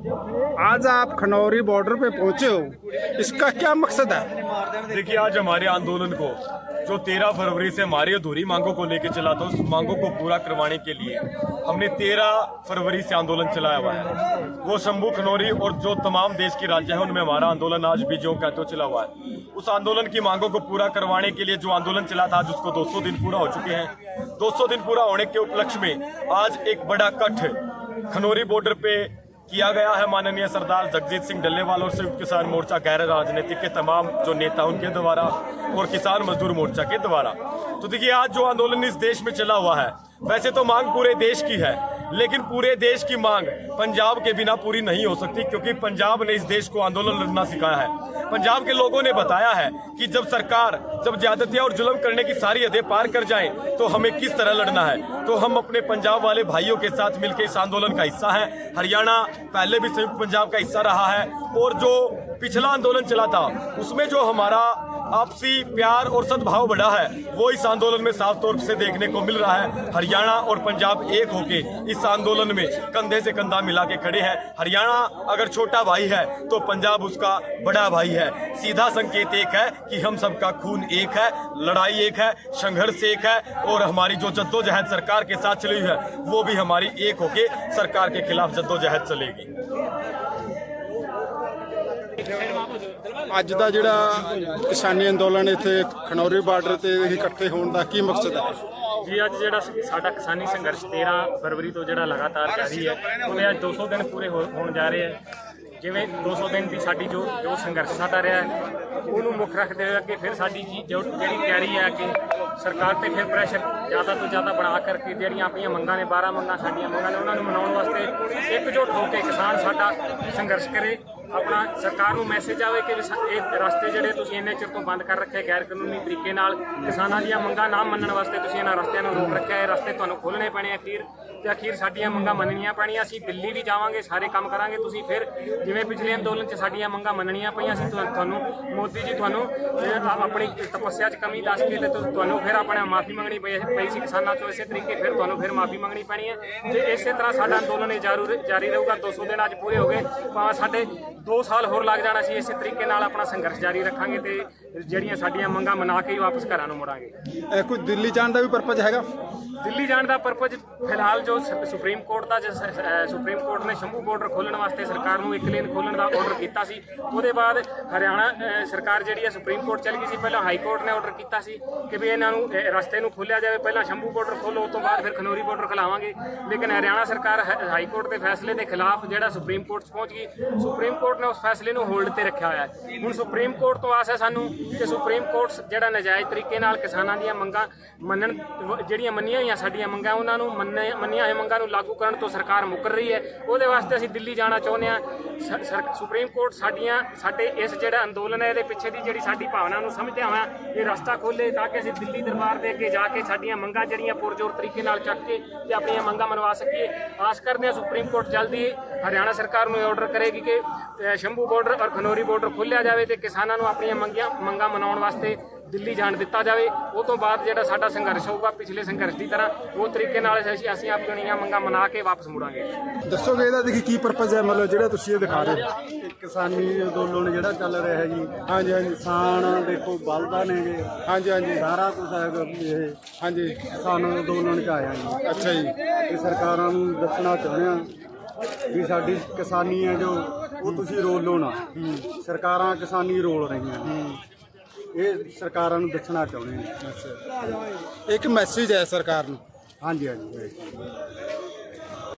आज आप खनौरी बॉर्डर पे पहुँचे हो, इसका क्या मकसद है? देखिए, आज हमारे आंदोलन को जो 13 फरवरी से हमारी अधूरी मांगों को लेकर चला था, उस मांगों को पूरा करवाने के लिए हमने 13 फरवरी से आंदोलन चलाया हुआ है। वो शंभू, खनौरी और जो तमाम देश के राज्य हैं, उनमें हमारा आंदोलन आज भी जो कहते चला हुआ है। उस आंदोलन की मांगों को पूरा करवाने के लिए जो आंदोलन चला था, आज उसको 200 दिन पूरा हो चुके हैं। 200 दिन पूरा होने के उपलक्ष्य में आज एक बड़ा कठ खनौरी बॉर्डर पे किया गया है माननीय सरदार जगजीत सिंह डल्लेवाल और संयुक्त किसान मोर्चा गैर राजनीतिक के तमाम जो नेता उनके द्वारा और किसान मजदूर मोर्चा के द्वारा। तो देखिए, आज जो आंदोलन इस देश में चला हुआ है, वैसे तो मांग पूरे देश की है लेकिन पूरे देश की मांग पंजाब के बिना पूरी नहीं हो सकती, क्योंकि पंजाब ने इस देश को आंदोलन लड़ना सिखाया है। पंजाब के लोगों ने बताया है कि जब सरकार, जब ज्यादतियाँ और जुल्म करने की सारी हदें पार कर जाए तो हमें किस तरह लड़ना है? तो हम अपने पंजाब वाले भाइयों के साथ मिलकर इस आंदोलन का हिस्सा है। हरियाणा पहले भी संयुक्त पंजाब का हिस्सा रहा है, और जो पिछला आंदोलन चला था। उसमें जो हमारा आपसी प्यार और सद्भाव बढ़ा है, वो इस आंदोलन में साफ़ तौर से देखने को मिल रहा है। हरियाणा और पंजाब एक होके इस आंदोलन में कंधे से कंधा मिला के खड़े हैं। हरियाणा अगर छोटा भाई है तो पंजाब उसका बड़ा भाई है। सीधा संकेत एक है कि हम सबका खून एक है, लड़ाई एक है, संघर्ष एक है और हमारी जो जद्दोजहद सरकार के साथ चली हुई है, वो भी हमारी एक होके सरकार के खिलाफ जद्दोजहद चलेगी। ਅੱਜ ਦਾ ਜਿਹੜਾ ਕਿਸਾਨੀ ਅੰਦੋਲਨ ਇੱਥੇ ਖਨੌਰੀ ਬਾਰਡਰ ਤੇ ਇਕੱਠੇ ਹੋਣ ਦਾ ਕੀ ਮਕਸਦ ਹੈ? ਜੀ ਅੱਜ ਜਿਹੜਾ ਸਾਡਾ ਕਿਸਾਨੀ ਸੰਘਰਸ਼ 13 ਫਰਵਰੀ ਤੋਂ ਜਿਹੜਾ ਲਗਾਤਾਰ ਜਾਰੀ ਹੈ ਉਹਦੇ ਅੱਜ 200 ਦਿਨ ਪੂਰੇ ਹੋ- ਹੋਣ ਜਾ ਰਹੇ ਹੈ। ਜਿਵੇਂ 200 ਦਿਨ ਦੀ ਸਾਡੀ ਜੋ ਜੋ ਸੰਘਰਸ਼ ਸਾਡਾ ਰਿਹਾ ਹੈ, ਉਹਨੂੰ ਮੁੱਖ ਰੱਖਦੇ ਹੋਏ ਅੱਗੇ ਫਿਰ ਸਾਡੀ ਜੀ- ਜੋ ਜਿਹੜੀ ਤਿਆਰੀ ਹੈ ਕਿ ਸਰਕਾਰ ਤੇ ਫਿਰ ਪ੍ਰੈਸ਼ਰ ਜ਼ਿਆਦਾ ਤੋਂ ਜ਼ਿਆਦਾ ਬਣਾ ਕਰਕੇ ਜਿਹੜੀਆਂ ਆਪਣੀਆਂ ਮੰਗਾਂ ਨੇ 12 ਮੰਗਾਂ ਸਾਡੀਆਂ ਮੰਗਾਂ ਨੇ ਉਹਨਾਂ ਨੂੰ ਮਨਾਉਣ ਵਾਸਤੇ ਇੱਕਜੁੱਟ ਹੋ ਕੇ ਕਿਸਾਨ ਸਾਡਾ ਸੰਘਰਸ਼ ਕਰੇ। ਆਪਣਾ ਸਰਕਾਰ ਨੂੰ ਮੈਸੇਜ ਆਵੇ ਕਿ ਸਾ- ਇਹ ਰਸਤੇ ਜਿਹੜੇ ਤੁਸੀਂ ਇੰਨੇ ਚਿਰ ਤੋਂ ਬੰਦ ਕਰ ਰੱਖੇ ਗੈਰ ਕਾਨੂੰਨੀ ਤਰੀਕੇ ਨਾਲ, ਕਿਸਾਨਾਂ ਦੀਆਂ ਮੰਗਾਂ ਨਾ ਮੰਨਣ ਵਾਸਤੇ ਤੁਸੀਂ ਇਹਨਾਂ ਰਸਤਿਆਂ ਨੂੰ ਰੋਕ ਰੱਖਿਆ, ਇਹ ਰਸਤੇ ਤੁਹਾਨੂੰ ਖੋਲ੍ਹਣੇ ਪੈਣੇ ਅਖੀਰ ਤੇ ਅਖੀਰ ਸਾਡੀਆਂ ਮੰਗਾਂ ਮੰਨਣੀਆਂ ਪੈਣੀਆਂ, ਅਸੀਂ ਦਿੱਲੀ ਵੀ ਜਾਵਾਂਗੇ, ਸਾਰੇ ਕੰਮ ਕਰਾਂਗੇ, ਤੁਸੀਂ ਫਿਰ ਜਿਵੇਂ ਪਿਛਲੇ ਅੰਦੋਲਨ 'ਚ ਸਾਡੀਆਂ ਮੰਗਾਂ ਮੰਨਣੀਆਂ ਪਈਆਂ ਸੀ ਤੁਹਾਨੂੰ, ਮੋਦੀ ਜੀ ਤੁਹਾਨੂੰ ਆਪਣੀ ਤਪੱਸਿਆ 'ਚ ਕਮੀ ਦੱਸ ਕੇ ਤੇ ਤੁਹਾਨੂੰ ਫਿਰ ਆਪਣਾ ਮਾਫੀ ਮੰਗਣੀ ਪਈ ਪਈ ਸੀ ਕਿਸਾਨਾਂ 'ਚੋਂ ਇਸੇ ਤਰੀਕੇ, ਫਿਰ ਤੁਹਾਨੂੰ ਫਿਰ ਮਾਫੀ ਮੰਗਣੀ ਪੈਣੀ ਹੈ। ਤੇ ਇਸੇ ਤਰ੍ਹਾਂ ਸਾਡਾ ਅੰਦੋਲਨ ਇਹ ਜਾਰੂ ਜਾਰੀ ਰਹੂਗਾ 200 ਦਿਨ ਅੱਜ ਪੂਰੇ ਹੋ ਗਏ ਭਾਵੇਂ ਸਾਡੇ 2 ਸਾਲ ਹੋਰ ਲੱਗ ਜਾਣਾ ਸੀ ਇਸੇ ਤਰੀਕੇ ਨਾਲ ਆਪਣਾ ਸੰਘਰਸ਼ ਜਾਰੀ ਰੱਖਾਂਗੇ ਤੇ ਜਿਹੜੀਆਂ ਸਾਡੀਆਂ ਮੰਗਾਂ ਮਨਾ ਕੇ ਹੀ ਵਾਪਸ ਘਰਾਂ ਨੂੰ ਮੁੜਾਂਗੇ। ਇਹ ਕੋਈ ਦਿੱਲੀ ਜਾਣ ਦਾ ਵੀ ਪਰਪਸ ਹੈਗਾ? ਦਿੱਲੀ ਜਾਣ ਦਾ ਪਰਪਸ ਫਿਲਹਾਲ ਜੋ ਸੁਪਰੀਮ ਕੋਰਟ ਦਾ ਸੁਪਰੀਮ ਕੋਰਟ ਨੇ ਸ਼ੰਭੂ ਬਾਰਡਰ ਖੋਲਣ ਵਾਸਤੇ ਸਰਕਾਰ ਨੂੰ ਇੱਕ ਲੇਨ ਖੋਲਣ ਦਾ ਆਰਡਰ ਕੀਤਾ ਸੀ ਉਹਦੇ ਬਾਅਦ ਹਰਿਆਣਾ ਸਰਕਾਰ ਜਿਹੜੀ ਹੈ ਸੁਪਰੀਮ ਕੋਰਟ ਚਲੀ ਗਈ ਸੀ ਪਹਿਲਾਂ ਹਾਈ ਕੋਰਟ ਨੇ ਆਰਡਰ ਕੀਤਾ ਸੀ ਕਿ ਵੀ ਇਹਨਾਂ ਨੂੰ ਰਸਤੇ ਨੂੰ ਖੋਲਿਆ ਜਾਵੇ ਪਹਿਲਾਂ ਸ਼ੰਭੂ ਬਾਰਡਰ ਖੋਲੋ ਉਸ ਤੋਂ ਬਾਅਦ ਫਿਰ ਖਨੌਰੀ ਬਾਰਡਰ ਖੁਲਾਵਾਂਗੇ ਲੇਕਿਨ ਹਰਿਆਣਾ ਸਰਕਾਰ ਹਾਈ ਕੋਰਟ ਦੇ ਫੈਸਲੇ ਦੇ ਖਿਲਾਫ ਜਿਹੜਾ ਸੁਪਰੀਮ ਕੋਰਟ 'ਚ ਪਹੁੰਚ ਗਈ ਸੁਪਰੀਮ ਕੋਰਟ ਕੋਰਟ ਨੇ ਉਸ ਫੈਸਲੇ ਨੂੰ ਹੋਲਡ ਤੇ ਰੱਖਿਆ ਹੋਇਆ ਹੈ। ਹੁਣ ਸੁਪਰੀਮ ਕੋਰਟ ਤੋਂ ਆਸ ਹੈ ਸਾਨੂੰ ਕਿ ਸੁਪਰੀਮ ਕੋਰਟ ਜਿਹੜਾ ਨਜਾਇਜ਼ ਤਰੀਕੇ ਨਾਲ ਕਿਸਾਨਾਂ ਦੀਆਂ ਮੰਗਾਂ ਮੰਨਣ, ਜਿਹੜੀਆਂ ਮੰਨੀਆਂ ਹੋਈਆਂ ਸਾਡੀਆਂ ਮੰਗਾਂ, ਉਹਨਾਂ ਨੂੰ ਮੰਨੀਆਂ ਹੋਈਆਂ ਮੰਗਾਂ ਨੂੰ ਲਾਗੂ ਕਰਨ ਤੋਂ ਸਰਕਾਰ ਮੁੱਕਰ ਰਹੀ ਹੈ। ਉਹਦੇ ਵਾਸਤੇ ਅਸੀਂ ਦਿੱਲੀ ਜਾਣਾ ਚਾਹੁੰਦੇ ਹਾਂ। ਸਰ- ਸੁਪਰੀਮ ਕੋਰਟ ਸਾਡੀਆਂ, ਸਾਡੇ ਇਸ ਜਿਹੜਾ ਅੰਦੋਲਨ ਹੈ, ਇਹਦੇ ਪਿੱਛੇ ਦੀ ਜਿਹੜੀ ਸਾਡੀ ਭਾਵਨਾ ਨੂੰ ਸਮਝਦਿਆਂ ਹੋਇਆਂ ਇਹ ਰਸਤਾ ਖੋਲੇ ਤਾਂ ਕਿ ਅਸੀਂ ਦਿੱਲੀ ਦਰਬਾਰ ਦੇ ਅੱਗੇ ਜਾ ਕੇ ਸਾਡੀਆਂ ਮੰਗਾਂ ਜਿਹੜੀਆਂ ਪੁਰਜੋਰ ਤਰੀਕੇ ਨਾਲ ਚੱਕ ਕੇ ਤੇ ਆਪਣੀਆਂ ਮੰਗਾਂ ਮਨਵਾ ਸਕੀਏ। ਆਸ ਕਰਦੇ ਹਾਂ ਸੁਪਰੀਮ ਕੋਰਟ ਜਲਦੀ ਹਰਿਆਣਾ ਸਰਕਾਰ ਨੂੰ ਆਰਡਰ ਕਰੇਗੀ ਕਿ ਸ਼ੰਭੂ ਬਾਰਡਰ ਔਰ ਖਨੌਰੀ ਬਾਰਡਰ ਖੋਲ੍ਹਿਆ ਜਾਵੇ ਤੇ ਕਿਸਾਨਾਂ ਨੂੰ ਆਪਣੀਆਂ ਮੰਗੀਆਂ ਮੰਗਾਂ ਮਨਾਉਣ ਵਾਸਤੇ ਦਿੱਲੀ ਜਾਣ ਦਿੱਤਾ ਜਾਵੇ। ਉਹ ਤੋਂ ਬਾਅਦ ਜਿਹੜਾ ਸਾਡਾ ਸੰਘਰਸ਼ ਹੋਊਗਾ ਪਿਛਲੇ ਸੰਘਰਸ਼ ਦੀ ਤਰ੍ਹਾਂ ਉਹ ਤਰੀਕੇ ਨਾਲ ਅਸੀਂ ਅਸੀਂ ਆਪਣੀਆਂ ਮੰਗਾਂ ਮਨਾ ਕੇ ਵਾਪਸ ਮੁੜਾਂਗੇ। ਦੱਸੋਗੇ ਇਹਦਾ ਦੇਖੀ ਕੀ ਪਰਪਸ ਹੈ? ਮਤਲਬ ਜਿਹੜਾ ਤੁਸੀਂ ਇਹ ਦਿਖਾ ਰਹੇ ਹੋ। ਕਿਸਾਨੀ ਅੰਦੋਲਨ ਜਿਹੜਾ ਚੱਲ ਰਿਹਾ ਹੈ ਜੀ। ਹਾਂਜੀ ਹਾਂਜੀ। ਕਿਸਾਨ ਦੇਖੋ ਬਲਦਾ ਨੇਗੇ। ਹਾਂਜੀ ਹਾਂਜੀ। ਸਾਰਾ ਕੁਝ ਵੀ ਇਹ। ਹਾਂਜੀ। ਕਿਸਾਨ ਅੰਦੋਲਨ ਚ ਆਇਆ ਜੀ। ਅੱਛਾ ਜੀ। ਇਹ ਸਰਕਾਰਾਂ ਨੂੰ ਦੱਸਣਾ ਚਾਹੁੰਦੇ ਆ ਵੀ ਸਾਡੀ ਕਿਸਾਨੀ ਹੈ ਜੋ ਉਹ ਤੁਸੀਂ ਰੋਲੋ ਨਾ ਸਰਕਾਰਾਂ ਕਿਸਾਨੀ ਰੋਲ ਰਹੀਆਂ। ਇਹ ਸਰਕਾਰਾਂ ਨੂੰ ਦੱਸਣਾ ਚਾਹੁੰਦੇ ਆ ਇੱਕ ਮੈਸੇਜ ਹੈ ਸਰਕਾਰ ਨੂੰ। ਹਾਂਜੀ ਹਾਂਜੀ।